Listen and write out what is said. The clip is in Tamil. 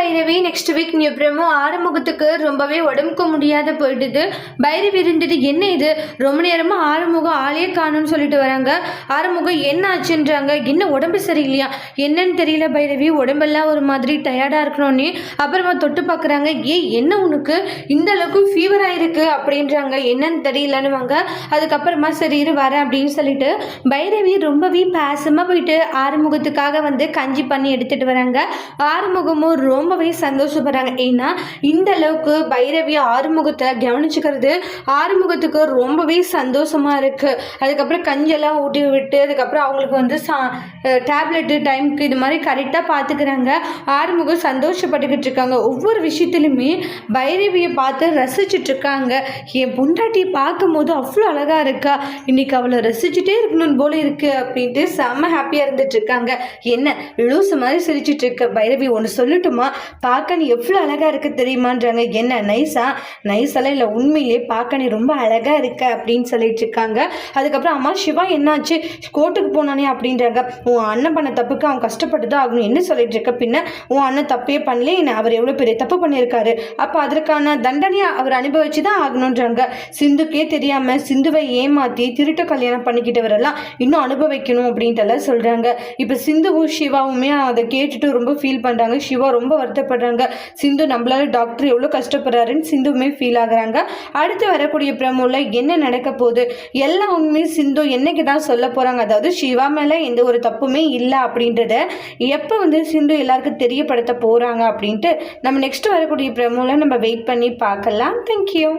Bhairavi next week new promo ஆறுமுகத்துக்கு ரொம்பவே உடம்புக்கு முடியாத போயிடுது. பைரவி இருந்துட்டு என்ன இது? ரொம்ப நேரமாக ஆறுமுகம் ஆளே காணும்னு சொல்லிட்டு வராங்க. ஆறுமுகம் என்ன ஆச்சுன்றாங்க? என்ன உடம்பு சரியில்லையா? என்னன்னு தெரியல பைரவி. உடம்பெல்லாம் ஒரு மாதிரி டயர்டாக இருக்கணும்னு அப்புறமா தொட்டு பார்க்குறாங்க. ஏ என்ன உனக்கு? இந்த அளவுக்கு ஃபீவர் ஆயிருக்கு அப்படின்றாங்க. என்னன்னு தெரியலன்னுவாங்க அதுக்கப்புறமா சரி இரு வரேன் அப்படின்னு சொல்லிட்டு பைரவி ரொம்பவே பாசமாக போயிட்டு ஆறுமுகத்துக்காக வந்து கஞ்சி பண்ணி எடுத்துகிட்டு வராங்க. ஆறுமுகமும் ரொம்பவே சந்தோஷப்படுறாங்க. ஏன்னா இந்த அளவுக்கு பைரவி ஆறுமுகத்தை கவனிச்சுக்கிறது ஆறுமுகத்துக்கு ரொம்பவே சந்தோஷமா இருக்கு. அதுக்கப்புறம் கஞ்செல்லாம் ஊட்டி விட்டு அதுக்கப்புறம் அவங்களுக்கு வந்து சா டேப்லெட்டு டைமுக்கு இது மாதிரி கரெக்டாக பார்த்துக்கிறாங்க ஆறுமுகம் சந்தோஷப்பட்டுக்கிட்டு இருக்காங்க. ஒவ்வொரு விஷயத்துலையுமே பைரவியை பார்த்து ரசிச்சுட்டு இருக்காங்க. என் பொண்டாட்டி பார்க்கும்போது அவ்வளோ அழகாக இருக்கா. இன்னைக்கு அவளை ரசிச்சுட்டே இருக்கணும் போல இருக்கு அப்படின்ட்டு செம்ம ஹாப்பியாக இருந்துட்டு இருக்காங்க. என்ன லூசு மாதிரி சிரிச்சிட்டு இருக்க பைரவி ஒன்று சொல்லட்டுமா? பார்க்க நீ எவ்வளோ அழகாக இருக்குது தெரியுமான்றாங்க. என்ன நைஸா? நைஸெல்லாம் இல்லை உண்மையிலேயே பார்க்க நீ ரொம்ப அழகாக இருக்க அப்படின்னு சொல்லிட்டு இருக்காங்க. அதுக்கப்புறம் அம்மா சிவா என்னாச்சு? கோர்ட்டுக்கு போனானே அப்படின்றாங்க. உன் அண்ணன் பண்ண தப்புக்கு அவன் கஷ்டப்பட்டு தான் ஆகணும். என்ன சொல்லிட்டு இருக்க பின்ன? உன் அண்ணன் தப்பே பண்ணல என்ன அவர் எவ்வளோ பெரிய தப்பு பண்ணியிருக்காரு. அப்போ அதற்கான தண்டனையை அவர் அனுபவிச்சு தான் ஆகணுன்றாங்க சிந்துக்கே தெரியாமல் சிந்துவை ஏமாற்றி திருட்டு கல்யாணம் பண்ணிக்கிட்டவரெல்லாம் இன்னும் அனுபவிக்கணும் அப்படின்ட்டுலாம் சொல்கிறாங்க இப்போ சிந்துவும் சிவாவுமே அதை கேட்டுட்டு ரொம்ப ஃபீல் பண்ணுறாங்க சிவா ரொம்ப வருத்தப்படுறாங்க. சிந்து நம்மளால டாக்டர் எவ்வளோ கஷ்டப்படுறாருன்னு சிந்துவுமே ஃபீல் ஆகுறாங்க. அடுத்து வரக்கூடிய பிரமோல என்ன நடக்க போகுது? எல்லா உண்மையும் சிந்து என்னைக்கு தான் சொல்ல போகிறாங்க அதாவது சிவா மேலே எந்த ஒரு தப்புமே இல்லை அப்படின்றத எப்போ வந்து சிந்து எல்லாருக்கும் தெரியப்படுத்த போகிறாங்க அப்படின்ட்டு நம்ம நெக்ஸ்ட் வரக்கூடிய பிரமோவில் நம்ம வெயிட் பண்ணி பார்க்கலாம். தேங்க்யூ